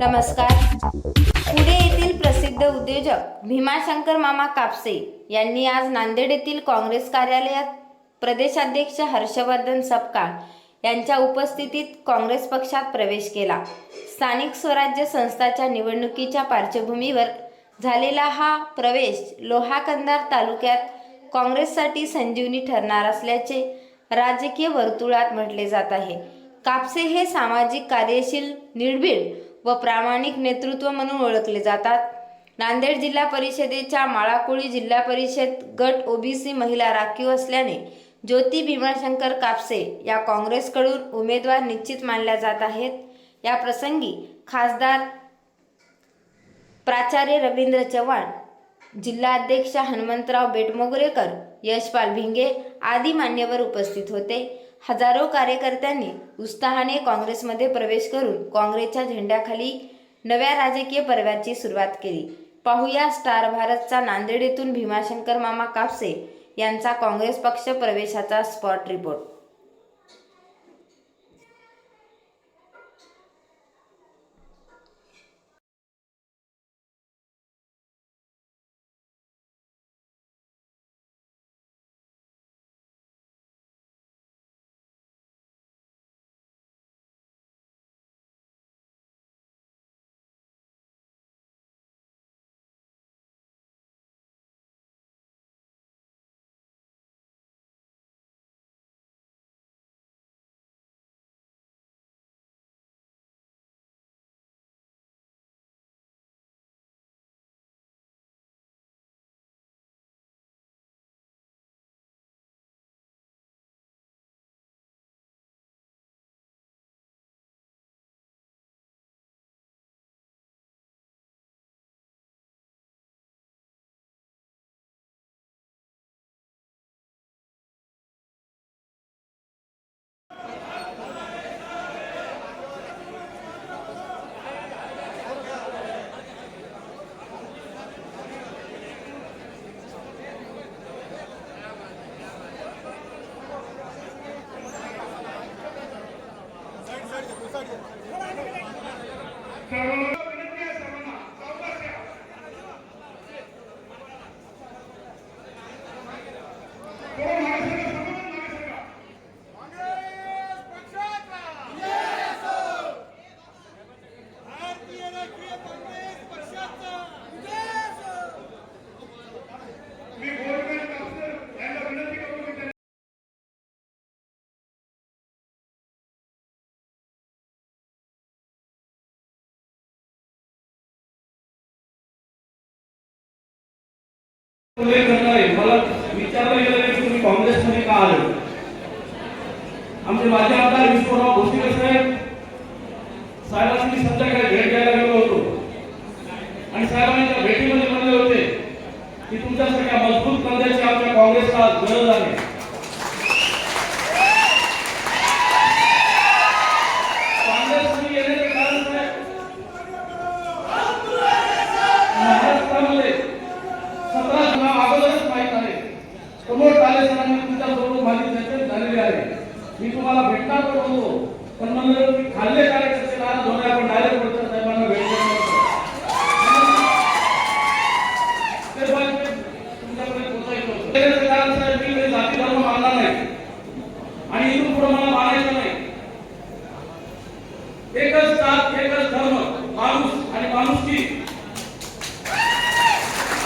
नमस्कार. पुणे येथील प्रसिद्ध उद्योजक भीमाशंकर मामा कापसे यांनी आज नांदेड येथील काँग्रेस कार्यालयात प्रदेशाध्यक्ष हर्षवर्धन सपकाळ यांच्या उपस्थितीत काँग्रेस पक्षात प्रवेश केला. स्थानिक स्वराज्य संस्थाच्या निवडणुकीच्या पार्श्वभूमीवर झालेला हा प्रवेश लोहाकंदार तालुक्यात काँग्रेससाठी संजीवनी ठरणार असल्याचे राजकीय वर्तुळात म्हटले जात आहे. कापसे हे सामाजिक कार्यशील निर्भीड व प्रामाणिक नेतृत्व म्हणून ओळखले जातात. नांदेड जिल्हा परिषदेच्या माळाकोळी जिल्हा परिषद गट ओबीसी महिला राखीव असल्याने ज्योती भीमाशंकर कापसे या काँग्रेसकडून उमेदवार निश्चित मानल्या जात आहेत. या प्रसंगी खासदार प्राचार्य रवींद्र चव्हाण जिल्हाध्यक्ष हनुमंतराव बेटमोगरेकर यशपाल भिंगे आदी मान्यवर उपस्थित होते. हजारो कार्यकर्त्यांनी उत्साहाने काँग्रेसमध्ये प्रवेश करून काँग्रेसच्या झेंड्याखाली नव्या राजकीय पर्वाची सुरुवात केली. पाहूया स्टार भारतचा नांदेड येथून भीमाशंकर मामा कापसे यांचा काँग्रेस पक्ष प्रवेशाचा स्पॉट रिपोर्ट. मला विचारलं गेलं नाही तुम्ही काँग्रेसमध्ये का आले? आमचे माजी आमदार विष्णुराव भोसले साहेब साहेबांनी मी संध्याकाळी भेट घ्यायला गेलो होतो. आणि साहेबांनी त्या भेटीमध्ये म्हणले होते की तुमच्यासारख्या मजबूत कांद्याची आमच्या काँग्रेसला गरज आहे काँग्रेसमध्ये येण्याचे कारण काय महाराष्ट्रामध्ये सतरा नाव अगोदरच माहीत आहे प्रमोद ताले सरांनी तुमच्यासोबत माझी चर्चा झालेली आहे मी तुम्हाला भेटणार पण होतो पण म्हणलं की खाल्ले कार्यकर्ते नाराज होणे आपण डायरेक्ट वरच्या साहेबांना भेटणार ते पाहिजे तुमच्याकडे पोहोचायचं होतं. त्याचं कारण साहेब मी मानणार नाही. आणि इथून पुढे मला मानायचं नाही. एकच जात एकच धर्म माणूस आणि माणुसकी.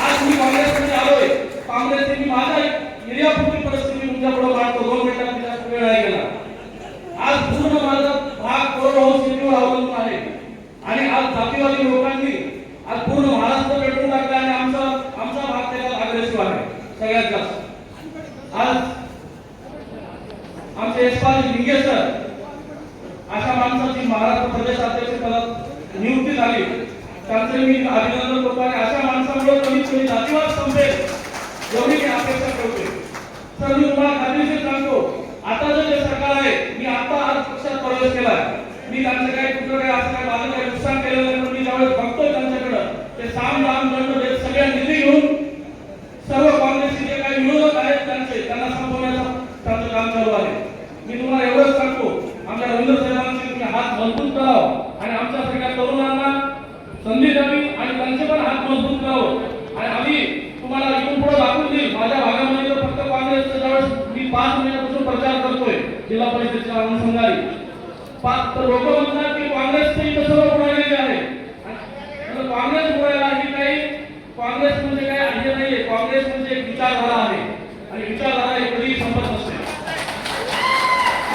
आज मी काँग्रेसमध्ये आलोय. काँग्रेसने मी माझा एरियापुरती परिस्थिती तुमच्यापुढे मांडतो. दोन मिनिटात वेळ नाही गेला आज पूर्ण माझा भाग कोरडवाहू शेतीवर अवलंबून आहे. आणि आज जातीवादी लोकांनी आज पूर्ण महाराष्ट्र पेटवून टाकला आणि आमचा आमचा भाग त्याला अग्रेसिव्ह आहे. सगळ्यात जास्त. आज आमचे यशपाल लिंगे सर अशा माणसाची महाराष्ट्र प्रदेश अध्यक्ष पदात नियुक्ती झाली. त्यांचे मी अभिनंदन करतो आणि अशा माणसामुळे कमीत कमी जातीवाद संपेल एवढी मी अपेक्षा करतोय. सर मी तुम्हाला खात्रीशीर सांगतो आता जे जे सरकार आहे मी आता आज पक्षात प्रवेश केला मी त्यांचं काही कुठं काही असं काही माझं काही नुकसान केलेलं नाही पण मी ज्यावेळेस बघतोय त्यांच्याकडं ते साम दाम दंड देत सगळ्या निधी घेऊन सर्व काँग्रेसचे जे काही विरोधक आहेत त्यांचे त्यांना संपवण्याचं त्यांचं काम चालू आहे मी तुम्हाला एवढंच सांगतो आमच्या रवींद्र साहेबांची तुम्ही मजबूत करावा आणि आमच्यासारख्या तरुणांना संधी द्यावी आणि त्यांचे पण हात मजबूत करावं आणि आम्ही तुम्हाला इथून पुढे दाखवून देईल माझ्या भागामध्ये तर फक्त काँग्रेसचं ज्यावेळेस मी पाच महिन्यापासून प्रचार करतोय जिल्हा परिषदेच्या अनुषंगाने. पाच तर लोक म्हणतात की काँग्रेसचे इथं सर्व बुडालेले आहे काँग्रेस बुडायला ही काही काँग्रेस म्हणजे काय हे नाहीये. काँग्रेस म्हणजे एक विचारधारा आहे. आणि विचारधारा हे कधीही संपत नसते.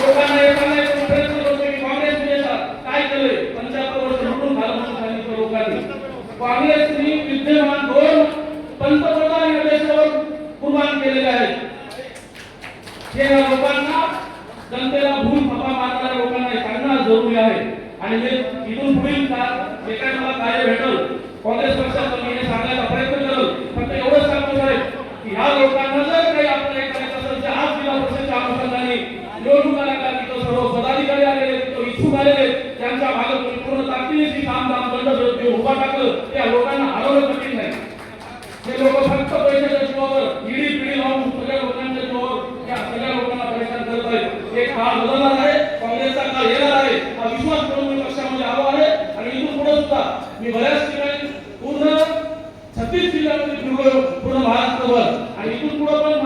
लोकांना एकांना एक प्रयत्न करतो की काँग्रेस म्हणजे काय केलंय? पंच्याहत्तर वर्ष लुटून झालं म्हणून सांगितलं लोकांनी. काँग्रेसनी विद्यमान दोन पंतप्रधान या देशावर कुर्बान केलेले आहेत. हे या लोकांना जनतेला भूल फपा मारणाऱ्या लोकांना हे सांगणं जरुरी आहे. आणि हे इथून पुढील जे काय मला कार्य भेटल काँग्रेस पक्षाचं मी हे सांगायचा प्रयत्न करल. फक्त एवढंच सांगतो साहेब की ह्या लोकांना जर काही आपलं करायचं असेल तर आज जिल्हा परिषदच्या अनुषंगाने निवडणूक लागल्या तिथं सर्व पदाधिकारी आलेले तिथं इच्छुक आलेले त्यांच्या भागात पूर्ण ताकदीने काम काम दंड उभा टाकलं त्या लोकांना हरवलं कठीण नाही हे लोक फक्त पैशाच्या जीवावर इडी पिढी लावून सगळ्या लोकांच्या जीवावर या सगळ्या लोकांना परेशान करत आहेत एक काळ बदलणार आहे काँग्रेसचा काळ येणार आहे हा विश्वास करून मी पक्षामध्ये आलो आहे आणि इथून पुढे सुद्धा मी बऱ्याच ठिकाणी आणि इथून पुढे पण